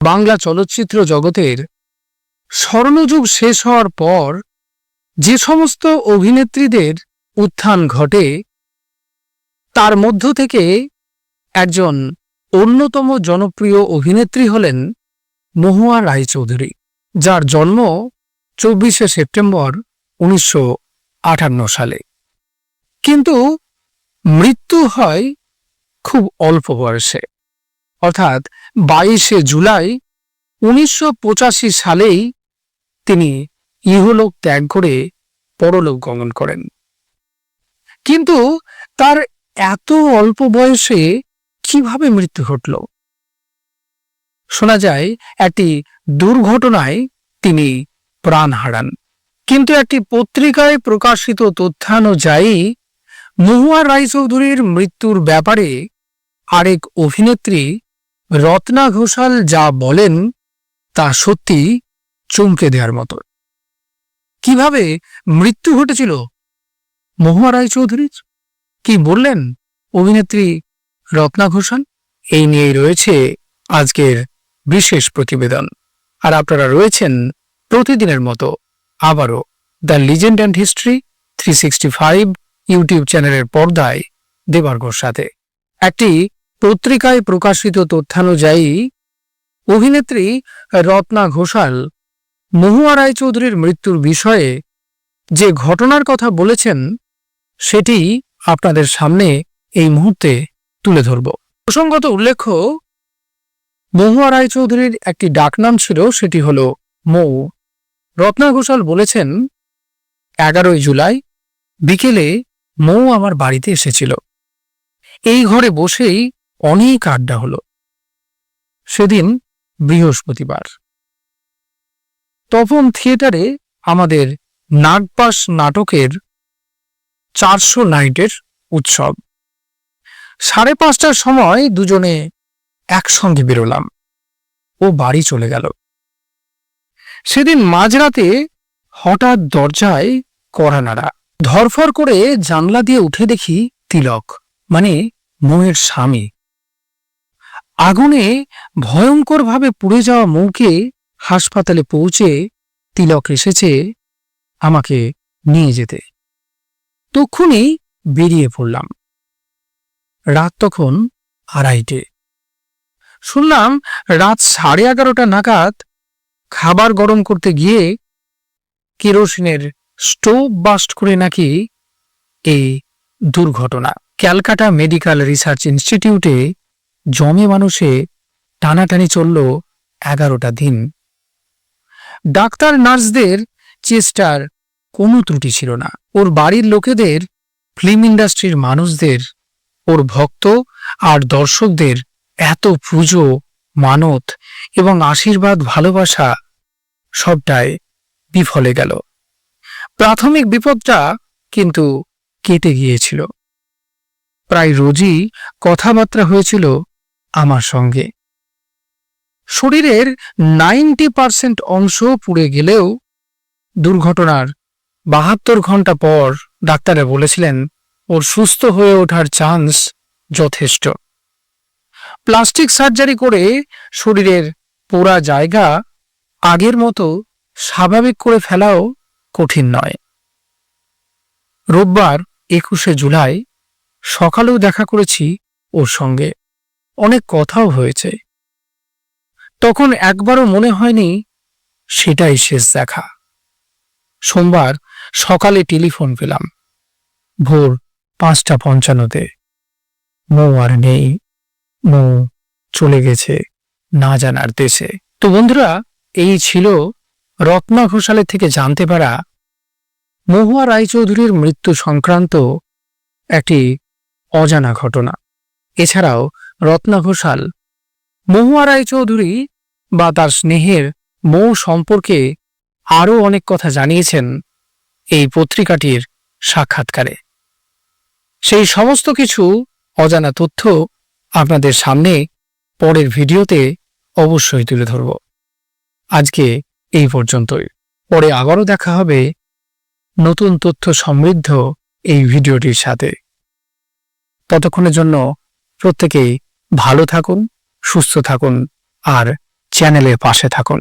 বাংলা চলচ্চিত্র জগতের স্বর্ণযুগ শেষ হওয়ার পর যে সমস্ত অভিনেত্রীদের উত্থান ঘটে, তার মধ্য থেকে একজন অন্যতম জনপ্রিয় অভিনেত্রী হলেন মহুয়া রায়চৌধুরী, যার জন্ম চব্বিশে সেপ্টেম্বর উনিশশো আটান্ন সালে। কিন্তু মৃত্যু হয় খুব অল্প বয়সে। অর্থাৎ বাইশে জুলাই উনিশশো সালেই তিনি ইহলোক ত্যাগ করে পরলোক গমন করেন। কিন্তু তার এত অল্প বয়সে কীভাবে মৃত্যু ঘটল? শোনা যায়, একটি দুর্ঘটনায় তিনি প্রাণ হারান। কিন্তু একটি পত্রিকায় প্রকাশিত তথ্যানুযায়ী, মহুয়া রায়চৌধুরীর মৃত্যুর ব্যাপারে আরেক অভিনেত্রী রত্না ঘোষাল যা বলেন, তা সত্যি চমকে দেওয়ার মতো। কীভাবে মৃত্যু ঘটেছিল? মহুয়া রায়চৌধুরীর? কি বললেন অভিনেত্রী রত্না ঘোষাল? এই নিয়েই রয়েছে আজকের বিশেষ প্রতিবেদন। আর আপনারা রয়েছেন প্রতিদিনের মতো আবারও the legend and history three sixty five YouTube চ্যানেলের পর্দায় দেবার্গর সাথে। একটি পত্রিকায় প্রকাশিত তথ্যানুযায়ী অভিনেত্রী রত্না ঘোষাল মহুয়া রায়চৌধুরীর মৃত্যুর বিষয়ে যে ঘটনার কথা বলেছেন, সেটি আপনাদের সামনে এই মুহূর্তে তুলে ধরব। প্রসঙ্গত উল্লেখ্য, মহুয়া রায়চৌধুরীর একটি ডাকনাম ছিল, সেটি হল মৌ। রত্না ঘোষাল বলেছেন, এগারোই জুলাই বিকেলে মৌ আমার বাড়িতে এসেছিল। এই ঘরে বসেই অনেক আড্ডা হলো। সেদিন বৃহস্পতিবার। তপন থিয়েটারে আমাদের নাগপাস নাটকের চারশো নাইটের উৎসব। সাড়ে পাঁচটার সময় দুজনে একসঙ্গে বেরোলাম। ও বাড়ি চলে গেল। সেদিন মাঝরাতে হঠাৎ দরজায় কড়া নাড়া। ধরফর করে জানলা দিয়ে উঠে দেখি তিলক মানে মৌয়ের স্বামী। আগুনে ভয়ঙ্করভাবে পুড়ে যাওয়া মৌকে হাসপাতালে পৌঁছে তিলক এসেছে আমাকে নিয়ে যেতে। তক্ষুনি বেরিয়ে পড়লাম। রাত তখন আড়াইটে। শুনলাম রাত সাড়ে এগারোটা নাগাদ খাবার গরম করতে গিয়ে কেরোসিনের স্টোভ বাস্ট করে নাকি এই দুর্ঘটনা। ক্যালকাটা মেডিকেল রিসার্চ ইনস্টিটিউটে জমে মানুষে টানাটানি চলল এগারোটা দিন। ডাক্তার নার্সদের চেষ্টার কোনো ত্রুটি ছিল না। ওর বাড়ির লোকেদের, ফিল্ম ইন্ডাস্ট্রির মানুষদের, ওর ভক্ত আর দর্শকদের এত পুজো, মানত এবং আশীর্বাদ, ভালোবাসা সবটাই বিফলে গেল। প্রাথমিক বিপদটা কিন্তু কেটে গিয়েছিল। প্রায় রোজই কথাবার্তা হয়েছিল আমার সঙ্গে। শরীরের নাইনটি পার্সেন্ট অংশ পুড়ে গেলেও দুর্ঘটনার বাহাত্তর ঘণ্টা পর ডাক্তারে বলেছিলেন, ওর সুস্থ হয়ে ওঠার চান্স যথেষ্ট। প্লাস্টিক সার্জারি করে শরীরের পোড়া জায়গা আগের মতো স্বাভাবিক করে ফেলাও কঠিন নয়। রোববার একুশে জুলাই সকালেও দেখা করেছি ওর সঙ্গে। অনেক কথাও হয়েছে। তখন একবারও মনে হয়নি সেটাই শেষ দেখা। সোমবার সকালে টেলিফোন পেলাম। ভোর পাঁচটা পঞ্চান্নতে। মৌ আর নেই। মৌ চলে গেছে না জানার দেশে। তো বন্ধুরা, এই ছিল রত্না ঘোষালের থেকে জানতে পারা মহুয়া রায়চৌধুরীর মৃত্যু সংক্রান্ত একটি অজানা ঘটনা। এছাড়াও রত্না ঘোষাল। মহুয়া রায়চৌধুরী বা তার স্নেহের মৌ সম্পর্কে আরও অনেক কথা জানিয়েছেন এই পত্রিকাটির সাক্ষাৎকারে। সেই সমস্ত কিছু অজানা তথ্য আপনাদের সামনে পরের ভিডিওতে অবশ্যই তুলে ধরব। আজকে এই পর্যন্তই। পরে আবারও দেখা হবে নতুন তথ্য সমৃদ্ধ এই ভিডিওটির সাথে। ততক্ষণের জন্য প্রত্যেকেই ভালো থাকুন সুস্থ থাকুন আর চ্যানেলের পাশে থাকুন।